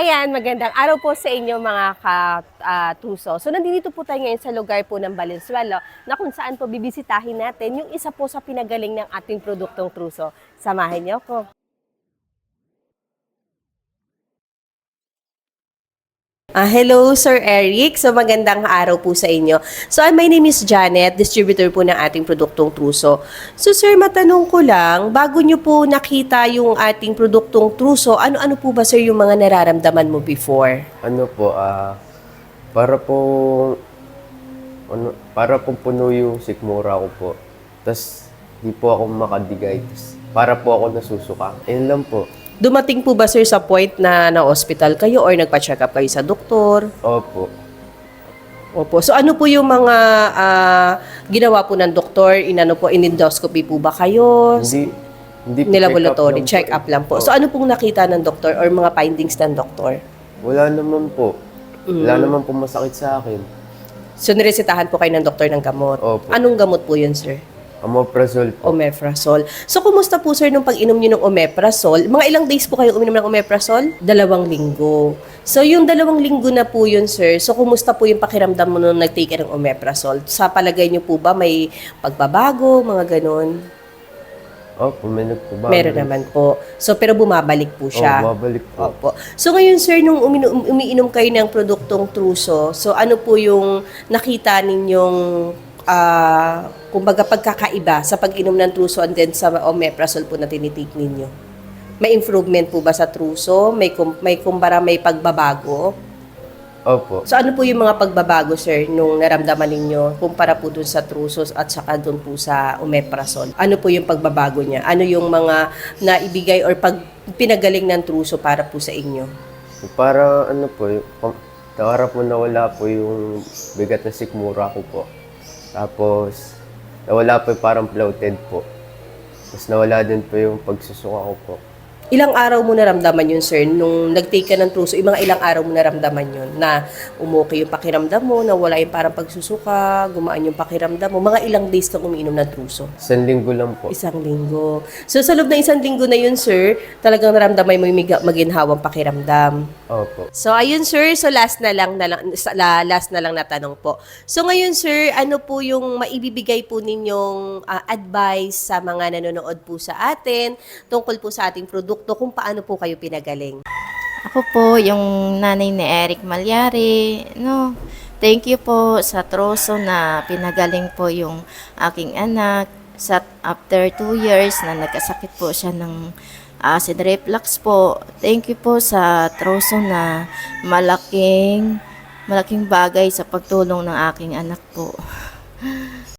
Ayan, magandang araw po sa inyo mga katuso. So nandito po tayo ngayon sa lugar po ng Valenzuela na kung saan po bibisitahin natin yung isa po sa pinagaling ng ating produktong truso. Samahin niyo ko. Ah, hello, Sir Eric. So, magandang araw po sa inyo. So, my name is Janet, distributor po ng ating produktong truso. So, sir, matanong ko lang, bago nyo po nakita yung ating produktong truso, ano-ano po ba, sir, yung mga nararamdaman mo before? Ano po, ah, para po, ano, para po puno yung sikmura ko po. Tapos, di po ako makadigay. Tas, para po ako nasusuka. Ayun lang po. Dumating po ba, sir, sa point na na-hospital kayo or nagpa-check up kayo sa doktor? Opo. Opo. So, ano po yung mga ah, ginawa po ng doktor? Inano po, in-endoscopy po ba kayo? Hindi, hindi po Nilaboratory, check check up lang po. So, ano pong nakita ng doktor or mga findings ng doktor? Wala naman po. Wala Mm. naman po masakit sa akin. So, niresetahan po kayo ng doktor ng gamot. Opo. Anong gamot po yun, sir? Omeprazole po. Omeprazole. So, kumusta po, sir, nung pag-inom nyo ng omeprazole? Mga ilang days po kayo uminom ng omeprazole? Dalawang linggo. So, yung dalawang linggo na po yun, sir. So, kumusta po yung pakiramdam mo nung nag-take ka ng omeprazole? Sa palagay nyo po ba may pagbabago, mga ganun? Opo, may nagpabago. Meron naman po. So, pero bumabalik po siya. Oo, babalik po. Opo. So ngayon sir, nung uminom, umiinom kayo ng produktong truso, so ano po yung nakita ninyong ah kumbaga pagkakaiba sa pag-inom ng truso and then sa omeprazole po na tinitake ninyo? May improvement po ba sa truso? May, kum- may kumbara may pagbabago? Opo. So ano po yung mga pagbabago sir nung naramdaman ninyo kumpara po dun sa trusos at saka dun po sa omeprazole? Ano po yung pagbabago niya? Ano yung mga naibigay or pag pinagaling ng truso para po sa inyo? Para ano po, para po nawala po yung bigat na sikmura ko po. Tapos, nawala po yung parang bloated po. Tapos nawala din po yung pagsusuka ko po. Ilang araw mo naramdaman yun, sir? Nung nag-take ka ng truso, yung mga ilang araw mo naramdaman yun na umukay yung pakiramdam mo, na wala yung parang pagsusuka, gumaan yung pakiramdam mo. Mga ilang days kang umiinom ng truso? Isang linggo lang po. Isang linggo. So sa loob ng isang linggo na yun, sir, talagang naramdaman mo yung maginhawang pakiramdam. Opo. So ayun sir, so last na lang na lang sa- la- last na lang na tanong po. So ngayon sir, ano po yung maibibigay po ninyong ah, advice sa mga nanonood po sa atin tungkol po sa ating produkto kung paano po kayo pinagaling? Ako po, yung nanay ni Eric Malyari, no, thank you po sa troso na pinagaling po yung aking anak. Sa after two years na nagkasakit po siya ng acid reflux po. Thank you po sa troso na malaking malaking bagay sa pagtulong ng aking anak po.